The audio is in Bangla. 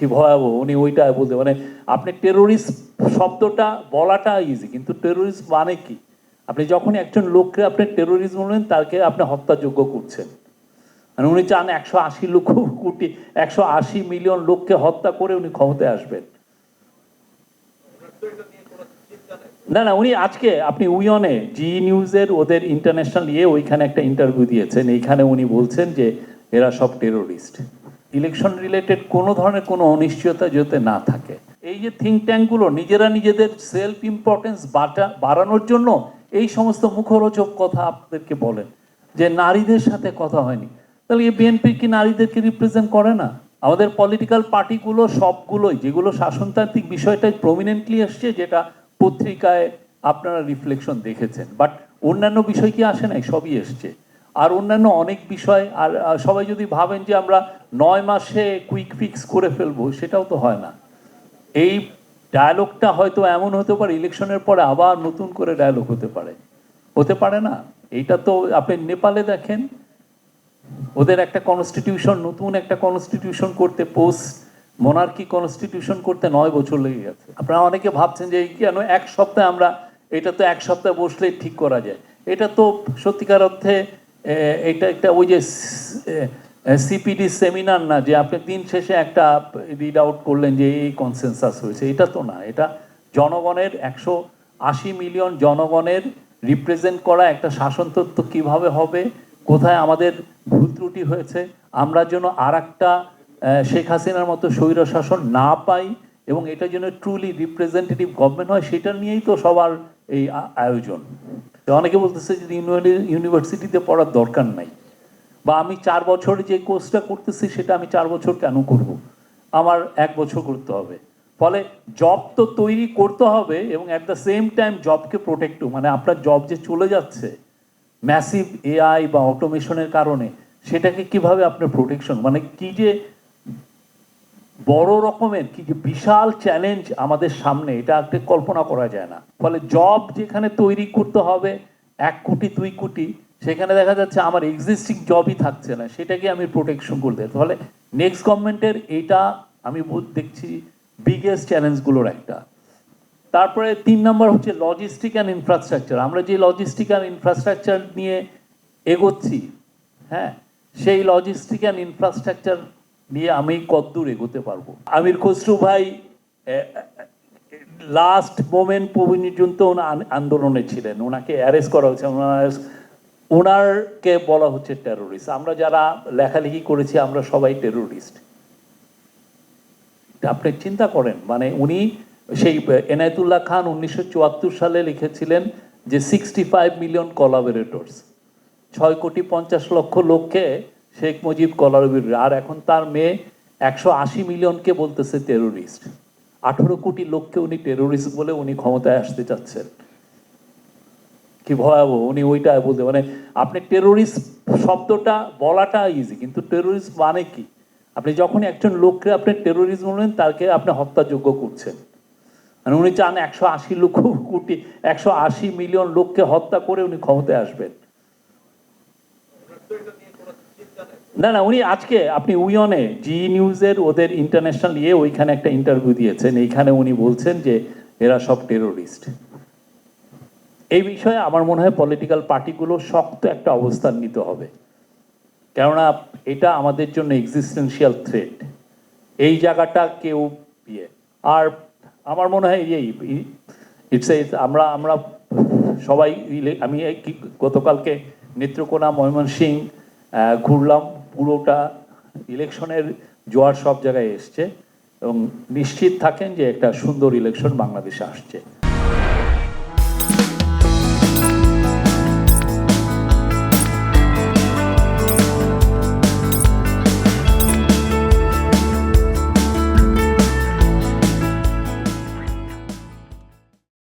কি ভয়াবহ? উনি ওইটা বলতে মানে আপনি টেরোরিস্ট শব্দটা বলাটা ইজি কিন্তু টেরোরিস্ট মানে কি? আপনি যখন একজন লোককে আপনি টেরোরিস্ট বললেন তাকে আপনি হত্যাযোগ্য করছেন। মানে উনি চান একশো আশি লক্ষ কোটি, একশো আশি মিলিয়ন লোককে হত্যা করে উনি ক্ষমতায় আসবেন। না না, উনি আজকে, আপনি উইয়নে, জি নিউজের ওদের ইন্টারন্যাশনাল ইয়ে ওইখানে একটা ইন্টারভিউ দিয়েছেন। এইখানে উনি বলছেন যে, এরা সব টেরোরিস্ট ইলেকশন রিলেটেড কোনো ধরনের কোনো অনিশ্চয়তা যাতে না থাকে। এই যে থিঙ্ক ট্যাঙ্কগুলো নিজেরা নিজেদের সেলফ ইম্পর্টেন্স বাটা, বাড়ানোর জন্য এই সমস্ত মুখরোচক কথা আপনাদেরকে বলেন, যে নারীদের সাথে কথা হয়নি। তাহলে এই বিএনপি কি নারীদেরকে রিপ্রেজেন্ট করে না? আমাদের পলিটিক্যাল পার্টিগুলো সবগুলোই, যেগুলো শাসনতান্ত্রিক বিষয়টাই প্রমিনেন্টলি এসছে, যেটা পত্রিকায় আপনারা রিফ্লেকশন দেখেছেন। বাট অন্যান্য বিষয় কি আসে নাই? সবই এসছে। আর অন্যান্য অনেক বিষয়, আর সবাই যদি ভাবেন যে আমরা নয় মাসে কুইক ফিক্স করে ফেলব, সেটাও তো হয় না। এই ডায়ালগটা হয়তো এমন হতে পারে ইলেকশনের পরে আবার নতুন করে ডায়ালগ হতে পারে। হতে পারে না। এইটা তো আপনি নেপালে দেখেন, ওদের একটা কনস্টিটিউশন নতুন একটা কনস্টিটিউশন করতে পোস্ট মোনার্কি কনস্টিটিউশন করতে নয় বছর লেগে গেছে। আপনারা অনেকে ভাবছেন যে কেন এক সপ্তাহে আমরা, এটা তো এক সপ্তাহে বসলে ঠিক করা যায়। এটা তো সত্যিকার অর্থে এটা একটা ওই যে সিপিডি সেমিনার না, যে আপনি দিন শেষে একটা রিড আউট করলেন যে এই কনসেনসাস হয়েছে, এটা তো না, এটা জনগণের একশো আশি মিলিয়ন জনগণের রিপ্রেজেন্ট করা একটা শাসনতত্ত্ব কীভাবে হবে, কোথায় আমাদের ভুল ত্রুটি হয়েছে, আমরা যেন আর একটা শেখ হাসিনার মতো স্বৈর শাসন না পাই এবং এটা যেন ট্রুলি রিপ্রেজেন্টেটিভ গভর্নমেন্ট হয়, সেটা নিয়েই তো সবার এই আয়োজন। অনেকে বলতেছে যে ইউনিভার্সিটিতে পড়ার দরকার নাই। বা আমি চার বছর যে কোর্সটা করতেছি সেটা আমি চার বছর কেন করব? আমার এক বছর করতে হবে। ফলে জব তো তৈরি করতে হবে এবং অ্যাট দ্য সেম টাইম জবকে প্রোটেক্ট মানে আপনার জব যে চলে যাচ্ছে ম্যাসিভ এআই বা অটোমেশনের কারণে, সেটাকে কীভাবে আপনার প্রোটেকশন মানে কি যে বড় রকমের, কি যে বিশাল চ্যালেঞ্জ আমাদের সামনে, এটা একটা কল্পনা করা যায় না। ফলে জব যেখানে তৈরি করতে হবে, এক কোটি, দুই কোটি, সেখানে দেখা যাচ্ছে আমার এক্সিস্টিং জবই থাকছে না, সেটাকে আমি প্রোটেকশন করতে। ফলে নেক্সট গভর্নমেন্টের এইটা আমি দেখছি বিগেস্ট চ্যালেঞ্জগুলোর একটা। তারপরে তিন নম্বর হচ্ছে লজিস্টিক অ্যান্ড ইনফ্রাস্ট্রাকচার আমরা যে লজিস্টিক অ্যান্ড ইনফ্রাস্ট্রাকচার নিয়ে এগোচ্ছি হ্যাঁ সেই লজিস্টিক অ্যান্ড ইনফ্রাস্ট্রাকচার নিয়ে আমি কতদূর এগোতে পারব? আমির খসরু ভাই লাস্ট মোমেন্ট পর্যন্ত আন্দোলনে ছিলেন। ওনাকে অ্যারেস্ট করা হয়েছে। ওনার ওনারকে বলা হচ্ছে টেরোরিস্ট আমরা যারা লেখালেখি করেছি, আমরা সবাই টেরোরিস্ট আপনি চিন্তা করেন। মানে উনি সেই, এনায়তুল্লাহ খান উনিশশো চুয়াত্তর সালে লিখেছিলেন যে সিক্সটি ফাইভ মিলিয়ন কলাবোরেটর্স ছয় কোটি পঞ্চাশ লক্ষ লোককে শেখ মুজিব কলারবির আর এখন তার মেয়ে একশো আশি মিলিয়নকে বলতেছে টেরোরিস্ট আঠেরো কোটি লোককে উনি টেরোরিস্ট বলে উনি ক্ষমতায় আসতে চাচ্ছেন। কি ভয়াবহ, উনি ওইটা বলতে মানে আপনি টেরোরিস্ট শব্দটা বলাটা ইজি কিন্তু টেরোরিস্ট মানে কি? আপনি যখন একজন লোককে আপনি টেরোরিস্ট বললেন তাকে আপনি হত্যাযোগ্য করছেন। মানে উনি চান একশো আশি লক্ষ কোটি একশো আশি মিলিয়ন লোককে হত্যা করে উনি ক্ষমতায় আসবেন। না না, উনি আজকে, আপনি উইয়নে, জি নিউজের ওদের ইন্টারন্যাশনাল ইয়ে ওইখানে একটা ইন্টারভিউ দিয়েছেন, এইখানে উনি বলছেন যে এরা সব টেরোরিস্ট এই বিষয়ে আমার মনে হয় পলিটিক্যাল পার্টিগুলো শক্ত একটা অবস্থান নিতে হবে। কেননা এটা আমাদের জন্য এক্সিস্টেন্সিয়াল থ্রেট এই জায়গাটা কেউ ইয়ে আর আমার মনে হয় এই ইটস আমরা আমরা সবাই, আমি গতকালকে নেত্রকোনা ময়মনসিং ঘুরলাম। পুরোটা ইলেকশনের জোয়ার সব জায়গায় এসছে এবং নিশ্চিত থাকেন যে একটা সুন্দর ইলেকশন বাংলাদেশে আসছে।